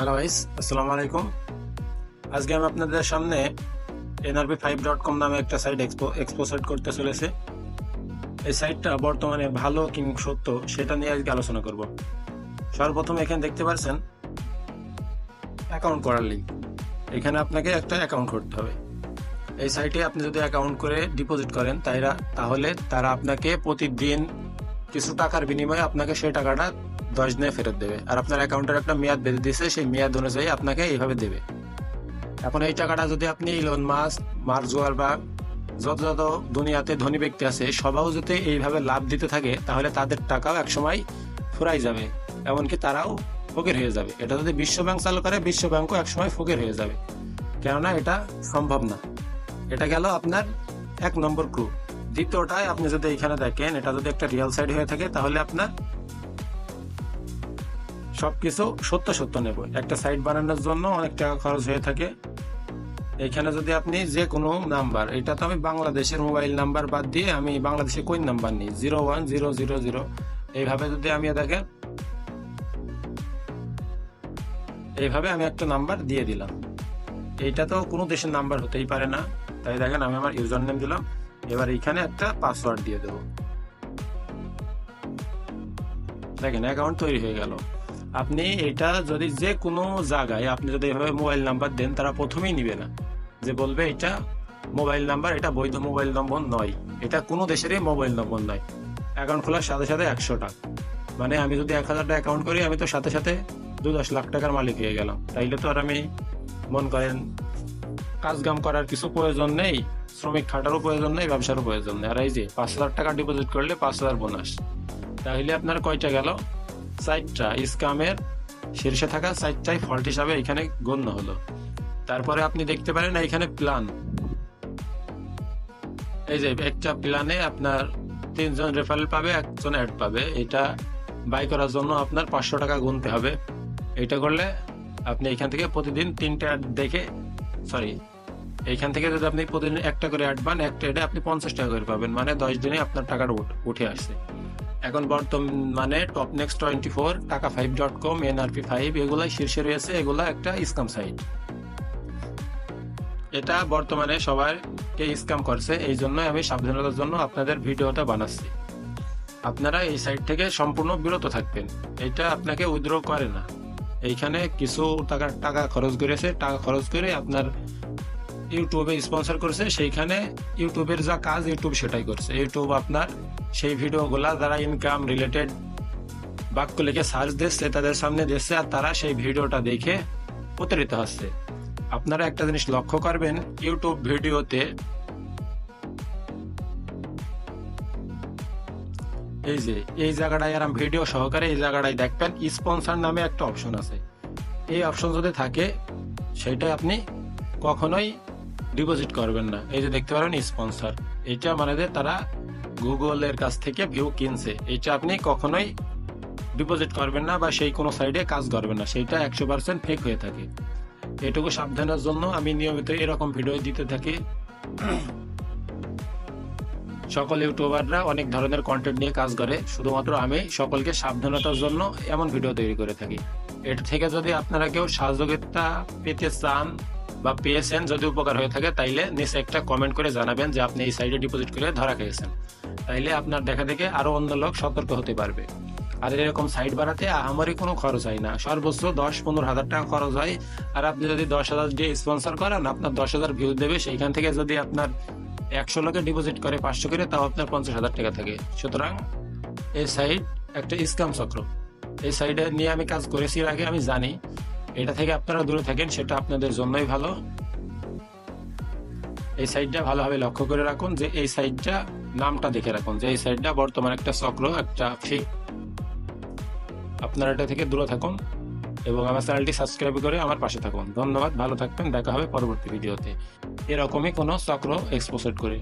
Hello vice আসসালামু আলাইকুম আজকে আমি আপনাদের সামনে এনআরপি ফাইভ ডট কম নামে একটা সাইট এক্সপো এক্সপোসাইট করতে চলেছে। এই সাইটটা বর্তমানে ভালো কিং সত্য সেটা নিয়ে আজকে আলোচনা করব। সর্বপ্রথম এখানে দেখতে পাচ্ছেন অ্যাকাউন্ট করার লিঙ্ক এখানে আপনাকে একটা অ্যাকাউন্ট করতে হবে। এই সাইটে আপনি যদি অ্যাকাউন্ট করে ডিপোজিট করেন তাইরা, তাহলে তারা আপনাকে প্রতিদিন কিছু টাকার বিনিময়ে আপনাকে সেই টাকাটা দশ দিনে ফেরত দেবে। আর আপনার অ্যাকাউন্টের একটা মেয়াদ বেঁধে দিয়েছে, সেই মেয়াদ অনুযায়ী আপনাকে এইভাবে দেবে। এখন এই টাকাটা যদি আপনি ইলন মাস মার্ক জুয়ারবার্গ যত যত দুনিয়াতে ধনী ব্যক্তি আছে, সবাও যদি এইভাবে লাভ দিতে থাকে, তাহলে তাদের টাকাও একসময় ফুরাই যাবে। এমনকি তারাও ফকির হয়ে যাবে। এটা যদি বিশ্ব ব্যাংক চালু করে, বিশ্ব ব্যাংকও একসময় ফকির হয়ে যাবে। কেননা এটা সম্ভব না। এটা গেল আপনার এক নম্বর ক্রু দ্বিতীয়টায় আপনি যদি এখানে দেখেন, এটা যদি একটা রিয়াল সাইড হয়ে থাকে, তাহলে আপনার সবকিছু সত্য সত্য নেব। একটা সাইট বানানোর জন্য অনেক টাকা খরচ হয়ে থাকে। এখানে যদি আপনি যে কোনো নাম্বার এটা তো আমি বাংলাদেশের মোবাইল নাম্বার বাদ দিয়ে আমি বাংলাদেশে কোন নাম্বার নিই zero one zero zero zero এইভাবে যদি আমি দেখেন এইভাবে আমি একটা নাম্বার দিয়ে দিলাম। এইটা তো কোনো দেশের নাম্বার হতেই পারে না। তাই দেখেন আমি আমার ইউজার নেম দিলাম। এবার এইখানে একটা পাসওয়ার্ড দিয়ে দেবো। দেখেন অ্যাকাউন্ট তৈরি হয়ে গেল। আপনি এটা যদি যে কোনো জায়গায়, আপনি যদি এভাবে মোবাইল নাম্বার দেন, তারা প্রথমেই নিবে না। যে বলবে এটা মোবাইল নাম্বার, এটা বৈধ মোবাইল নম্বর নয়। এটা কোনো দেশেরই মোবাইল নম্বর নয়। অ্যাকাউন্ট খোলার সাথে সাথে একশো টাকা মানে আমি যদি এক হাজার টাকা অ্যাকাউন্ট করি, আমি তো সাথে সাথে দু দশ লাখ টাকার মালিক হয়ে গেলাম। তাইলে তো আর আমি মন করেন কাজকাম করার কিছু প্রয়োজন নেই, শ্রমিক খাটারও প্রয়োজন নেই, ব্যবসারও প্রয়োজন নেই। আর এই যে পাঁচ হাজার টাকা ডিপোজিট করলে পাঁচ হাজার বোনাস তাহলে আপনার কয়টা গেল? সাইটটা স্কামের শীর্ষে থাকা সাইটটাই ফল্ট হিসাবে এখানে গণ্য হলো। তারপরে আপনি দেখতে পারেন এখানে প্ল্যান এই যে একটা প্ল্যানে আপনার তিনজন রেফারেল পাবে, একজন অ্যাড পাবে। এটা বাই করার জন্য আপনার পাঁচশো টাকা গুনতে হবে। এটা করলে আপনি এখান থেকে প্রতিদিন তিনটে অ্যাড দেখে সরি এইখান থেকে যদি আপনি প্রতিদিন একটা করে অ্যাড পান, একটা অ্যাডে আপনি পঞ্চাশ টাকা করে পাবেন। মানে দশ দিনে আপনার টাকাটা উঠে আসছে। এখন বর্তমানে টপ নেক্সট টোয়েন্টি ফোর টাকা five dot com NRP five এগুলাই শীর্ষে রয়েছে, এগুলা একটা স্ক্যাম সাইট এটা বর্তমানে সবাইকে স্ক্যাম করছে, এই জন্য আমি সাবধানতার জন্য আপনাদের ভিডিওটা বানাচ্ছি। আপনারা এই সাইট থেকে সম্পূর্ণ বিরত থাকবেন, এটা আপনাকে উইথড্র করে না। এইখানে কিছু টাকা টাকা খরচ করেছে, টাকা খরচ করে আপনার ইউটিউবে স্পন্সর করেছে, সেইখানে ইউটিউবের যা কাজ, ইউটিউব সেটাই করছে। ইউটিউব আপনার সেই ভিডিওগুলা যারা ইনকাম রিলেটেড বাক্য লিখে সার্চ দিচ্ছে, তাদের সামনে দিচ্ছে আর তারা সেই ভিডিওটা দেখে প্রতারিত হচ্ছে। আপনারা একটা জিনিস লক্ষ্য করবেন ইউটিউব ভিডিওতে এই যে, এই জায়গাটায় আরাম ভিডিও সহকারে এই জায়গাটায় দেখবেন স্পন্সর নামে একটা অপশন আছে। এই অপশন যদি থাকে সেটা আপনি কখনোই ডিপোজিট করবেন না। এই যে দেখতে পারেন স্পন্সর এটা মানে যে তারা গুগলের কাছ থেকে ভিউ কিনছে। এটা আপনি কখনোই ডিপোজিট করবেন না বা সেই কোনো সাইডে কাজ করবেন না। সেটা একশো পার্সেন্ট ফেক হয়ে থাকে। এটুকু সাবধানের জন্য আমি নিয়মিত এরকম ভিডিও দিতে থাকি। সকল ইউটিউবাররা অনেক ধরনের কন্টেন্ট নিয়ে কাজ করে। শুধুমাত্র আমি সকলকে সাবধানতার জন্য এমন ভিডিও তৈরি করে থাকি। এটা থেকে যদি আপনারা কেউ সহযোগিতা পেতে চান বা পেয়েছেন যদি উপকার হয়ে থাকে, তাইলে নিচে একটা কমেন্ট করে জানাবেন যে আপনি এই সাইডে ডিপোজিট করে ধরা খেয়েছেন। তাইলে আপনার দেখা দেখে আরও অন্য লোক সতর্ক হতে পারবে। আর এরকম সাইট বানাতে আমারই কোনো খরচ হয় না। সর্বোচ্চ দশ পনেরো হাজার টাকা খরচ হয়। আর আপনি যদি দশ হাজার দিয়ে স্পন্সর করেন, আপনার দশ হাজার ভিউ দেবে। সেইখান থেকে যদি আপনার একশো লোকে ডিপোজিট করে পাঁচশো করে, তাও আপনার পঞ্চাশ হাজার টাকা থাকে। সুতরাং এই সাইট একটা স্ক্যাম চক্র। এই সাইডে নিয়ে আমি কাজ করেছি আগে, আমি জানি। এটা থেকে আপনারা দূরে থাকেন, সেটা আপনাদের জন্যই ভালো। এই সাইডটা ভালোভাবে লক্ষ্য করে রাখুন যে এই সাইডটা নামটা দেখে রাখুন, যে এই সাইডটা বর্তমানে একটা চক্র, একটা ফেক আপনারা এটা থেকে দূরে থাকুন এবং আমার চ্যানেলটি সাবস্ক্রাইব করে আমার পাশে থাকুন। ধন্যবাদ, ভালো থাকবেন, দেখা হবে পরবর্তী ভিডিওতে। এরকমই কোনো চক্র এক্সপোসেট করে।